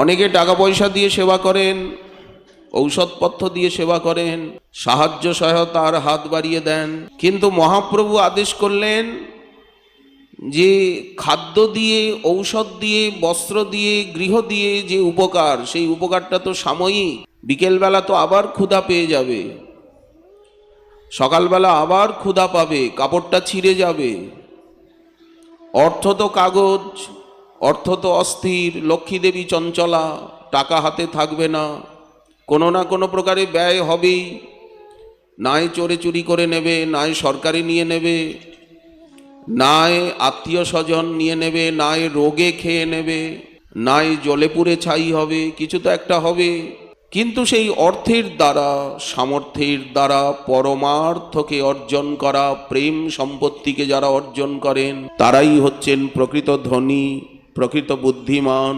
অনেকে টাকা পয়সা দিয়ে সেবা করেন, ঔষধপত্র দিয়ে সেবা করেন, সাহায্য সহায়তার হাত বাড়িয়ে দেন। কিন্তু মহাপ্রভু আদেশ করলেন যে খাদ্য দিয়ে, ঔষধ দিয়ে, বস্ত্র দিয়ে, গৃহ দিয়ে যে উপকার, সেই উপকারটা তো সাময়িক। বিকেলবেলা তো আবার ক্ষুধা পেয়ে যাবে। সকালবেলা আবার ক্ষুধা পাবে, কাপড়টা ছিঁড়ে যাবে। অর্থ তো কাগজ অর্থ তো অস্থির, লক্ষ্মী দেবী চঞ্চলা, টাকা হাতে থাকবে না। কোনো না কোনো প্রকারে ব্যয় হবেই। নাই চোরে চুরি করে নেবে, নাই সরকারি নিয়ে নেবে, নাই আত্মীয় স্বজন নিয়ে নেবে, নাই রোগে খেয়ে নেবে, নাই জলে পুড়ে ছাই হবে, কিছু তো একটা হবে। কিন্তু সেই অর্থের দ্বারা, সামর্থ্যের দ্বারা পরমার্থকে অর্জন করা, প্রেম সম্পত্তিকে যারা অর্জন করেন, তারাই হচ্ছেন প্রকৃত ধনী। প্রকৃত বুদ্ধিমান।